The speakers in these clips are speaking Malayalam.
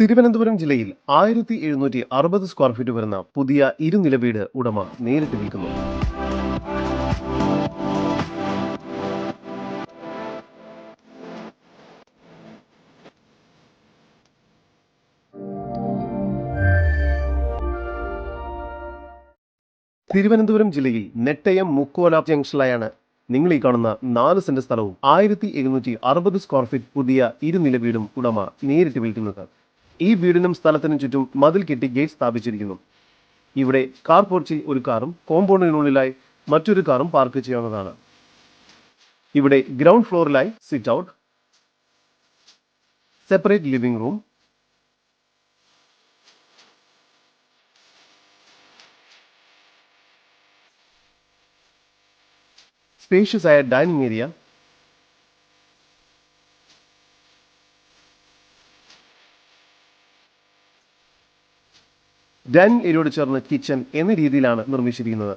തിരുവനന്തപുരം ജില്ലയിൽ ആയിരത്തി എഴുന്നൂറ്റി അറുപത് സ്ക്വയർ ഫീറ്റ് വരുന്ന പുതിയ ഇരുനില വീട് ഉടമ നേരിട്ട് വിൽക്കുന്നു. തിരുവനന്തപുരം ജില്ലയിൽ നെട്ടയം മുക്കോല ജംഗ്ഷനിലായാണ് നിങ്ങൾ ഈ കാണുന്ന നാല് സെന്റ് സ്ഥലവും ആയിരത്തി എഴുന്നൂറ്റി അറുപത് സ്ക്വയർ ഫീറ്റ് പുതിയ ഇരുനില വീടും ഉടമ നേരിട്ട് വിൽക്കുന്നത്. ഈ വീടിനും സ്ഥലത്തിനും ചുറ്റും മതിൽ കെട്ടി ഗേറ്റ് സ്ഥാപിച്ചിരിക്കുന്നു. ഇവിടെ കാർ പോർച്ചിൽ ഒരു കാറും കോമ്പൗണ്ടിനുള്ളിലായി മറ്റൊരു കാറും പാർക്ക് ചെയ്യാവുന്നതാണ്. ഇവിടെ ground ഫ്ലോറിലായി sit out separate living room spacious ആയ ഡൈനിങ് ഏരിയ ഡൈനിങ് ഇരോട് ചേർന്ന് കിച്ചൺ എന്ന രീതിയിലാണ് നിർമ്മിച്ചിരിക്കുന്നത്.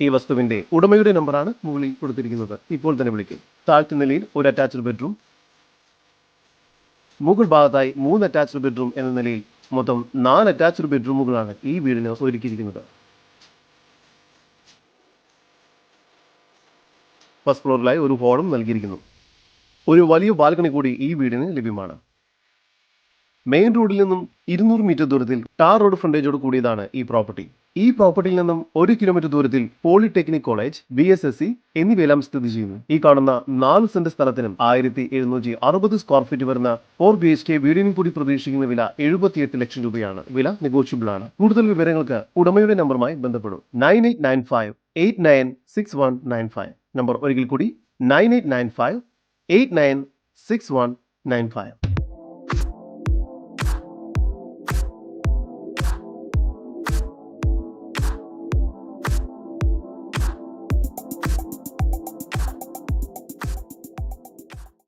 ഈ വസ്തുവിന്റെ ഉടമയുടെ നമ്പറാണ് മുകളിൽ കൊടുത്തിരിക്കുന്നത്. ഇപ്പോൾ തന്നെ വിളിക്കും. താഴ്ത്ത നിലയിൽ ഒരു അറ്റാച്ച്ഡ് ബെഡ്റൂം മുകൾ ഭാഗത്തായി മൂന്ന് അറ്റാച്ച്ഡ് ബെഡ്റൂം എന്ന നിലയിൽ മൊത്തം നാല് അറ്റാച്ച്ഡ് ബെഡ്റൂമുകളാണ് ഈ വീടിന് ഒരുക്കിയിരിക്കുന്നത്. ഫസ്റ്റ് ഫ്ലോറിലായി ഒരു ഹോളും നൽകിയിരിക്കുന്നു. ഒരു വലിയ ബാൽക്കണി കൂടി ഈ വീടിന് ലഭ്യമാണ്. മെയിൻ റോഡിൽ നിന്നും ഇരുന്നൂറ് മീറ്റർ ദൂരത്തിൽ ടാർ റോഡ് ഫ്രണ്ടേജോട് കൂടിയതാണ് ഈ പ്രോപ്പർട്ടി ഈ പ്രോപ്പർട്ടിയിൽ നിന്നും ഒരു കിലോമീറ്റർ ദൂരത്തിൽ polytechnic college B S S C എന്നിവയെല്ലാം സ്ഥിതി ചെയ്യുന്നു. ഈ കാണുന്ന നാല് സെന്റ് സ്ഥലത്തിനും ആയിരത്തി എഴുന്നൂറ്റി അറുപത് സ്ക്വയർ ഫീറ്റ് വരുന്ന ഫോർ ബി എച്ച് കെ വീടിനും കൂടി പ്രതീക്ഷിക്കുന്ന വില എഴുപത്തിയെട്ട് ലക്ഷം രൂപയാണ്. വില നെഗോഷ്യബിൾ ആണ്. കൂടുതൽ വിവരങ്ങൾക്ക് ഉടമയുടെ നമ്പറുമായി ബന്ധപ്പെടും. Nine eight nine five eight nine six one nine five number ഒരിക്കൽ കൂടി nine eight nine five eight nine six one nine five